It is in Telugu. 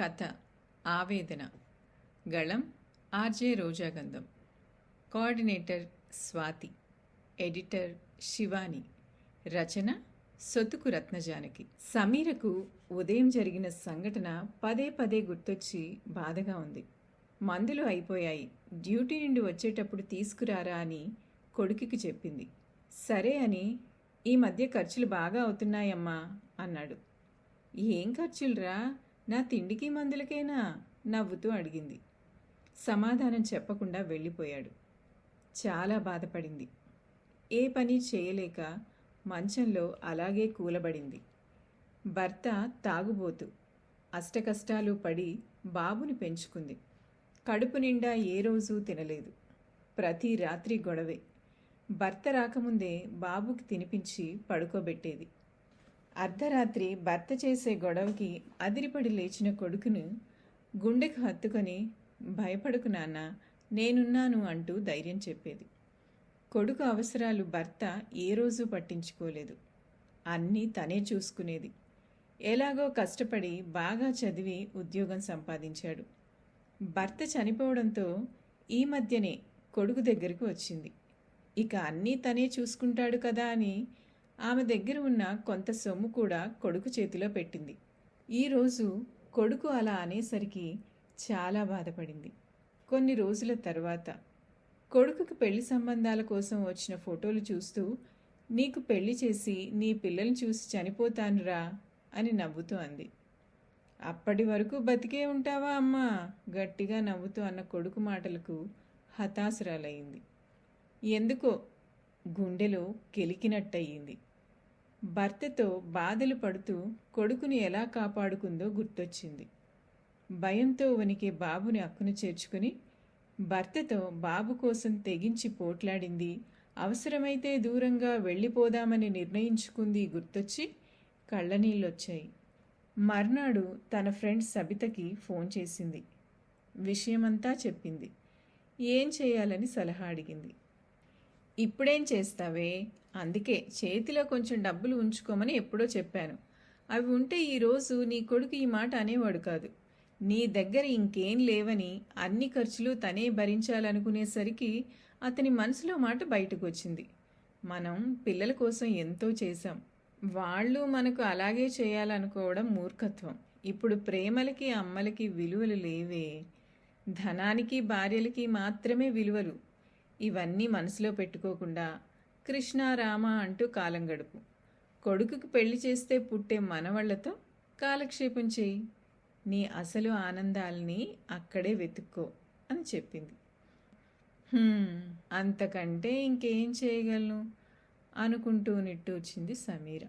కథ ఆవేదన. గళం RJ Rojagandham. Coordinator Swathi editor Shivani. రచన సొతుకు రత్నజానకి. సమీరకు ఉదయం జరిగిన సంఘటన పదే పదే గుర్తొచ్చి బాధగా ఉంది. మందులు అయిపోయాయి. డ్యూటీ నుండి వచ్చేటప్పుడు తీసుకురారా అని కొడుకుకి చెప్పింది. సరే అని ఈ మధ్య ఖర్చులు బాగా అవుతున్నాయమ్మా అన్నాడు. ఏం ఖర్చులురా నా తిండికి మందులకేనా నవ్వుతూ అడిగింది. సమాధానం చెప్పకుండా వెళ్ళిపోయాడు. చాలా బాధపడింది. ఏ పని చేయలేక మంచంలో అలాగే కూలబడింది. భర్త తాగుబోతు అష్టకష్టాలు పడి బాబుని పెంచుకుంది. కడుపు నిండా ఏ రోజు తినలేదు. ప్రతి రాత్రి గొడవే. భర్త రాకముందే బాబుకి తినిపించి పడుకోబెట్టేది. అర్ధరాత్రి భర్త చేసే గొడవకి అదిరిపడి లేచిన కొడుకును గుండెకు హత్తుకొని భయపడకు నాన్న నేనున్నాను అంటూ ధైర్యం చెప్పేది. కొడుకు అవసరాలు భర్త ఏ రోజు పట్టించుకోలేదు. అన్నీ తనే చూసుకునేది. ఎలాగో కష్టపడి బాగా చదివి ఉద్యోగం సంపాదించాడు. భర్త చనిపోవడంతో ఈ మధ్యనే కొడుకు దగ్గరకు వచ్చింది. ఇక అన్నీ తనే చూసుకుంటాడు కదా అని ఆమె దగ్గర ఉన్న కొంత సొమ్ము కూడా కొడుకు చేతిలో పెట్టింది. ఈరోజు కొడుకు అలా అనేసరికి చాలా బాధపడింది. కొన్ని రోజుల తర్వాత కొడుకుకి పెళ్ళి సంబంధాల కోసం వచ్చిన ఫోటోలు చూస్తూ నీకు పెళ్ళి చేసి నీ పిల్లల్ని చూసి చనిపోతానురా అని నవ్వుతూ అంది. అప్పటి వరకు బతికే ఉంటావా అమ్మా గట్టిగా నవ్వుతూ అన్న కొడుకు మాటలకు హతాశురాలయ్యింది. ఎందుకో? గుండెలో కెలికినట్టయింది భర్తతో బాధలు పడుతూ కొడుకుని ఎలా కాపాడుకుందో గుర్తొచ్చింది. భయంతో వణికే బాబుని అక్కును చేర్చుకుని భర్తతో బాబు కోసం తెగించి పోట్లాడింది. అవసరమైతే దూరంగా వెళ్ళిపోదామని నిర్ణయించుకుంది గుర్తొచ్చి కళ్ళనీళ్ళొచ్చాయి. మర్నాడు తన ఫ్రెండ్ సబితకి ఫోన్ చేసింది. విషయమంతా చెప్పింది. ఏం చేయాలని సలహా అడిగింది. ఇప్పుడేం చేస్తావే? అందుకే చేతిలో కొంచెం డబ్బులు ఉంచుకోమని ఎప్పుడో చెప్పాను. అవి ఉంటే ఈరోజు నీ కొడుకు ఈ మాట అనేవాడు కాదు. నీ దగ్గర ఇంకేం లేవని అన్ని ఖర్చులు తనే భరించాలనుకునేసరికి అతని మనసులో మాట బయటకు వచ్చింది మనం పిల్లల కోసం ఎంతో చేశాం. వాళ్ళు మనకు అలాగే చేయాలనుకోవడం మూర్ఖత్వం. ఇప్పుడు ప్రేమలకి అమ్మలకి విలువలు లేవే. ధనానికి భార్యలకి మాత్రమే విలువలు. ఇవన్నీ మనసులో పెట్టుకోకుండా కృష్ణారామ అంటూ కాలం గడుపు. కొడుకుకు పెళ్ళి చేస్తే పుట్టే మనవళ్ళతో కాలక్షేపం చేయి. నీ అసలు ఆనందాల్ని అక్కడే వెతుక్కో అని చెప్పింది. అంతకంటే ఇంకేం చేయగలను? అనుకుంటూ నిట్టూచింది సమీర.